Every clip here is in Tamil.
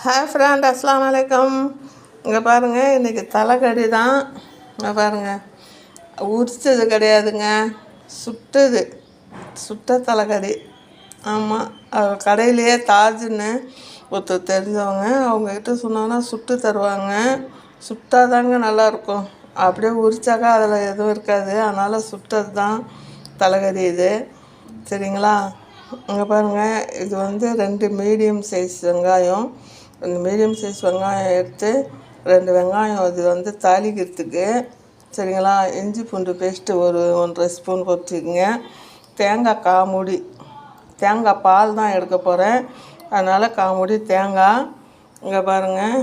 ஹாய் ஃப்ரெண்ட் அஸ்லாம் வலைக்கம் இங்கே பாருங்கள் இன்றைக்கி தலைக்கடி தான். இங்கே பாருங்கள் உரிச்சது கிடையாதுங்க. சுட்டது. சுட்ட தலைக்கடி ஆமாம் கடையிலேயே தாஜுன்னு ஒருத்தர் தெரிஞ்சவங்க அவங்கக்கிட்ட சொன்னோன்னா சுட்டு தருவாங்க. சுட்டால் தாங்க நல்லாயிருக்கும். அப்படியே உரிச்சாக்கா அதில் எதுவும் இருக்காது. அதனால் சுட்டது தான் தலைக்கறி இது. சரிங்களா? இங்கே பாருங்கள் இது வந்து ரெண்டு மீடியம் சைஸ் வெங்காயம். இந்த மீடியம் சைஸ் வெங்காயம் எடுத்து ரெண்டு வெங்காயம் அது வந்து தாளிக்கிறதுக்கு சரிங்களா? இஞ்சி பூண்டு பேஸ்ட்டு ஒரு ஒன்றரை ஸ்பூன் போட்டுக்கோங்க. தேங்காய் காமுடி தேங்காய் பால் தான் எடுக்க போகிறேன் அதனால் காமுடி தேங்காய் இங்கே பாருங்கள்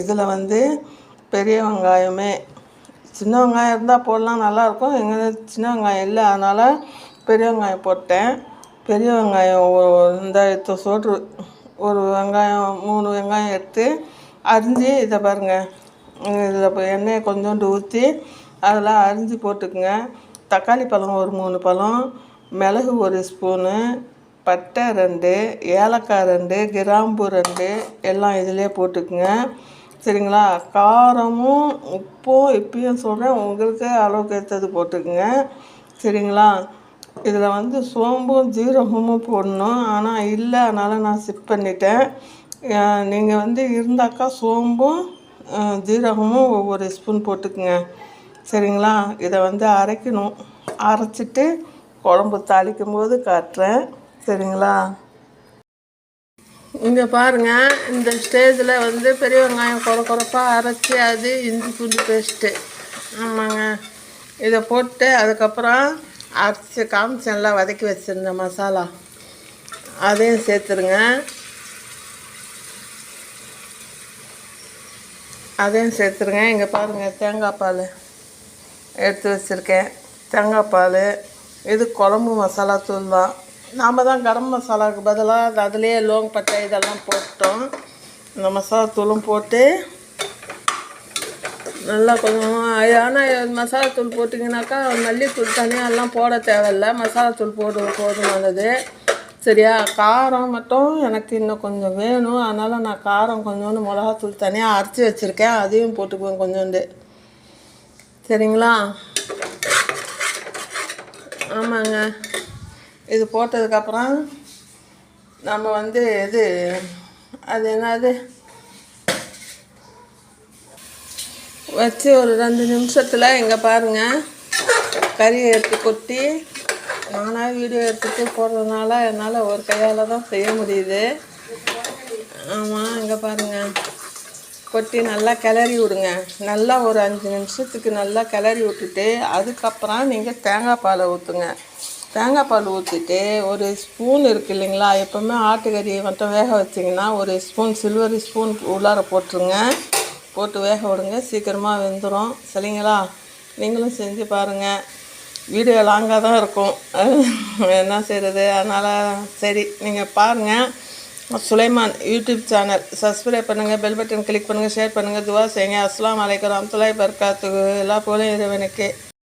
இதில் வந்து பெரிய வெங்காயமே. சின்ன வெங்காயம் இருந்தால் போடலாம் நல்லாயிருக்கும் எங்கள் சின்ன வெங்காயம் இல்லை அதனால் பெரிய வெங்காயம் போட்டேன். பெரிய வெங்காயம் இந்த சோற்று ஒரு வெங்காயம் மூணு வெங்காயம் எடுத்து அரிஞ்சு இதை பாருங்கள் இதில் இப்போ எண்ணெயை கொஞ்சோண்டு ஊற்றி அதில் அரிஞ்சு போட்டுக்குங்க. தக்காளி பழம் ஒரு மூணு பழம் மிளகு ஒரு ஸ்பூனு பட்டை ரெண்டு ஏலக்காய் ரெண்டு கிராம்பு ரெண்டு எல்லாம் இதிலே போட்டுக்குங்க. சரிங்களா? காரமும் உப்பும் இப்பயும் சொல்கிறேன் உங்களுக்கு அளவுக்கு ஏற்றது போட்டுக்குங்க. சரிங்களா? இதில் வந்து சோம்பும் ஜீரகமும் போடணும். ஆனால் இல்லை அதனால் நான் சிப் பண்ணிட்டேன். நீங்கள் வந்து இருந்தாக்கா சோம்பும் ஜீரகமும் ஒவ்வொரு ஸ்பூன் போட்டுக்குங்க. சரிங்களா? இதை வந்து அரைக்கணும். அரைச்சிட்டு குழம்பு தாளிக்கும் போது காட்டுறேன். சரிங்களா? இங்கே பாருங்கள் இந்த ஸ்டேஜில் வந்து பெரிய வெங்காயம் குறை குறைப்பாக அரைச்சி அது இஞ்சி பூண்டு பேஸ்ட்டு ஆமாங்க. இதை போட்டு அதுக்கப்புறம் அரைச்சி காமிச்செல்லாம் வதக்கி வச்சுருந்த மசாலா. அதையும் சேர்த்துருங்க. அதையும் சேர்த்துருங்க. இங்கே பாருங்கள் தேங்காய் பால் எடுத்து வச்சுருக்கேன். தேங்காய் பால் இது குழம்பு மசாலா தூள் தான் நாம் தான் கரம் மசாலாவுக்கு பதிலாக அதுலேயே லோங் பட்டை இதெல்லாம் போட்டோம். இந்த மசாலா தூளும் போட்டு நல்லா கொஞ்சம் ஆனால் மசாலா தூள் போட்டிங்கனாக்கா மல்லித்தூள் தனியாக எல்லாம் போட தேவையில்ல. மசாலா தூள் போடு போதுமானது. சரியா? காரம் மட்டும் எனக்கு இன்னும் கொஞ்சம் வேணும். அதனால் நான் காரம் கொஞ்சோண்டு மிளகாத்தூள் தனியாக அரைச்சி வச்சுருக்கேன். அதையும் போட்டுக்குவேன் கொஞ்சோண்டு. சரிங்களா? ஆமாங்க. இது போட்டதுக்கப்புறம் நம்ம வந்து இது அது என்னது? வச்சு ஒரு ரெண்டு நிமிஷத்தில் இங்கே பாருங்கள் கறியை எடுத்து கொட்டி நானாக வீடியோ எடுத்துட்டு போடுறதுனால என்னால் ஒரு கையால் தான் செய்ய முடியுது. ஆமாம் இங்கே பாருங்கள் கொட்டி நல்லா கிளறி விடுங்க. நல்லா ஒரு அஞ்சு நிமிஷத்துக்கு நல்லா கிளறி விட்டுட்டு அதுக்கப்புறம் நீங்கள் தேங்காய் பாலை ஊற்றுங்க தேங்காய் பால் ஊற்றிட்டு ஒரு ஸ்பூன் இருக்குது இல்லைங்களா எப்போவுமே ஆட்டுக்கறி மட்டும் வேக வச்சிங்கன்னா ஒரு ஸ்பூன் சில்வர் ஸ்பூன் உள்ளார போட்டுருங்க. போட்டு வேக விடுங்க. சீக்கிரமாக வெந்துடும் சரிங்களா? நீங்களும் செஞ்சு பாருங்கள் வீடியோ லாங்காக தான் இருக்கும். என்ன செய்கிறது அதனால் சரி நீங்கள் பாருங்கள் சுலைமான் யூடியூப் சேனல். சப்ஸ்கிரைப் பண்ணுங்கள் பெல் பட்டன் கிளிக் பண்ணுங்கள் ஷேர் பண்ணுங்கள் துவா செய்யுங்க. அஸ்லாம் வலைக்கம் அம்துலாய் பர்காத்துக்கு எல்லா போலையும் இறைவனுக்கு.